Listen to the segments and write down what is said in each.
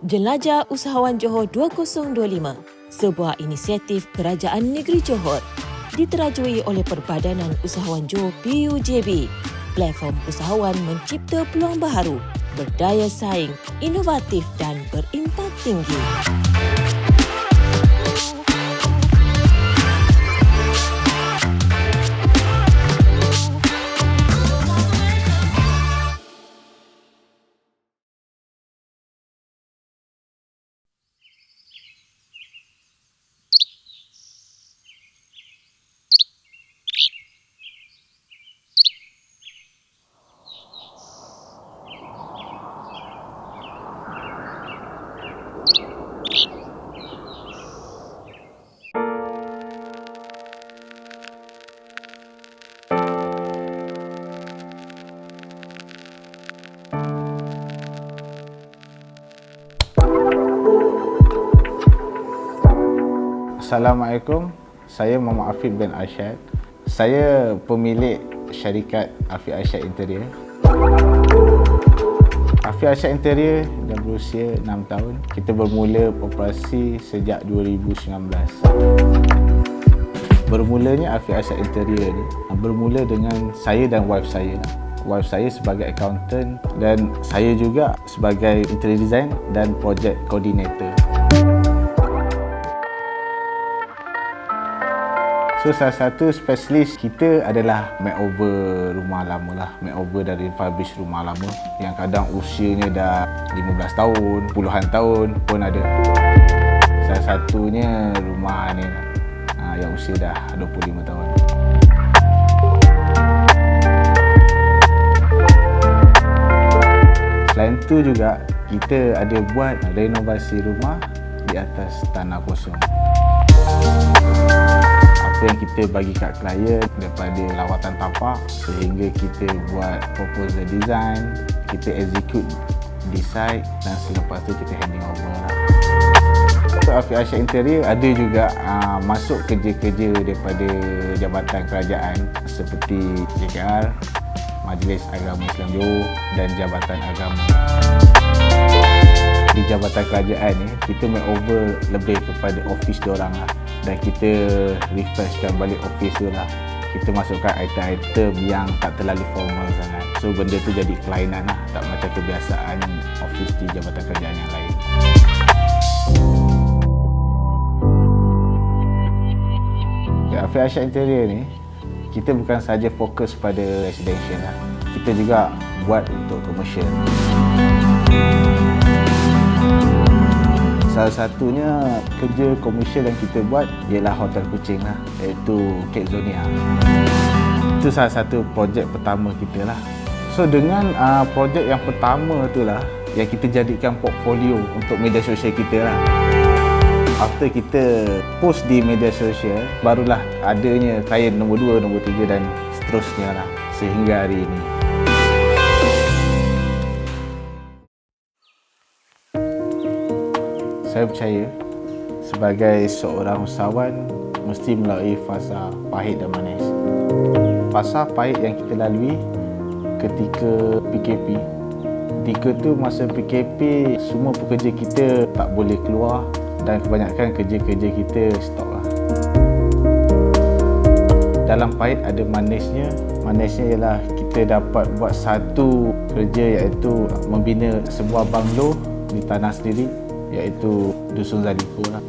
Jelajah Usahawan Johor 2025, sebuah inisiatif Kerajaan Negeri Johor diterajui oleh Perbadanan Usahawan Johor PUJB. Platform usahawan mencipta peluang baharu, berdaya saing, inovatif dan berimpak tinggi. Assalamualaikum. Saya Muhammad Afiq bin Arsyad. Saya pemilik syarikat Afiq Arsyad Interior. Afiq Arsyad Interior dah berusia 6 tahun. Kita bermula operasi sejak 2019. Bermulanya Afiq Arsyad Interior ni bermula dengan saya dan wife saya. Wife saya sebagai accountant dan saya juga sebagai interior design dan project coordinator. So salah satu spesialis kita adalah makeover rumah lama lah. Makeover dari refurbish rumah lama Yang kadang usianya dah 15 tahun, puluhan tahun pun ada. Salah satunya rumah ni ha, yang usia dah 25 tahun. Selain tu juga kita ada buat renovasi rumah di atas tanah kosong apa yang kita bagi kat klien daripada lawatan tapak sehingga kita buat proposal design, kita execute design dan selepas tu kita handing over lah. Afiq Asyad Interior ada juga uh, masuk kerja-kerja daripada jabatan kerajaan seperti JKR, Majlis Agama Islam Johor dan Jabatan Agama. Di Jabatan Kerajaan ni, kita makeover lebih kepada office diorang lah dan kita refreshkan balik office tu lah. Kita masukkan item-item yang tak terlalu formal sangat. So benda tu jadi kelainan lah. Tak macam kebiasaan office di jabatan kerajaan yang lain. Ya, Afiq Asyad Interior ni kita bukan saja fokus pada residential lah. Kita juga buat untuk commercial Salah satunya kerja komersial yang kita buat ialah hotel kucing lah iaitu Kate Zonia. Itu salah satu projek pertama kita lah. So dengan uh, projek yang pertama tu lah yang kita jadikan portfolio untuk media sosial kita lah. After kita post di media sosial, barulah adanya klien nombor 2, nombor 3 dan seterusnya lah sehingga hari ini. Saya percaya sebagai seorang usahawan mesti melalui fasa pahit dan manis. Fasa pahit yang kita lalui ketika PKP. Ketika tu masa PKP semua pekerja kita tak boleh keluar dan kebanyakan kerja-kerja kita stop lah. Dalam pahit ada manisnya. Manisnya ialah kita dapat buat satu kerja iaitu membina sebuah banglo di tanah sendiri iaitu Dusun Zaliko lah.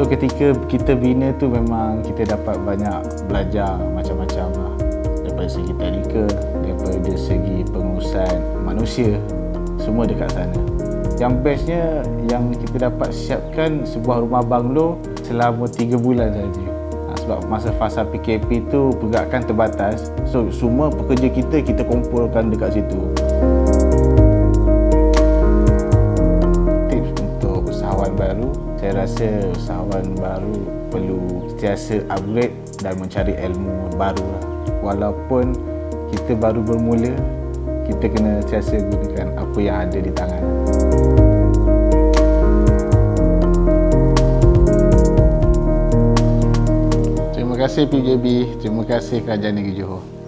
So ketika kita bina tu memang kita dapat banyak belajar macam-macam lah. Daripada segi teknikal, daripada segi pengurusan manusia, semua dekat sana. Yang bestnya yang kita dapat siapkan sebuah rumah banglo selama 3 bulan saja. Ha, sebab masa fasa PKP tu pergerakan terbatas. So semua pekerja kita kita kumpulkan dekat situ. Saya rasa usahawan baru perlu sentiasa upgrade dan mencari ilmu baru lah. Walaupun kita baru bermula, kita kena sentiasa gunakan apa yang ada di tangan. Terima kasih PJB, terima kasih Kerajaan Negeri Johor.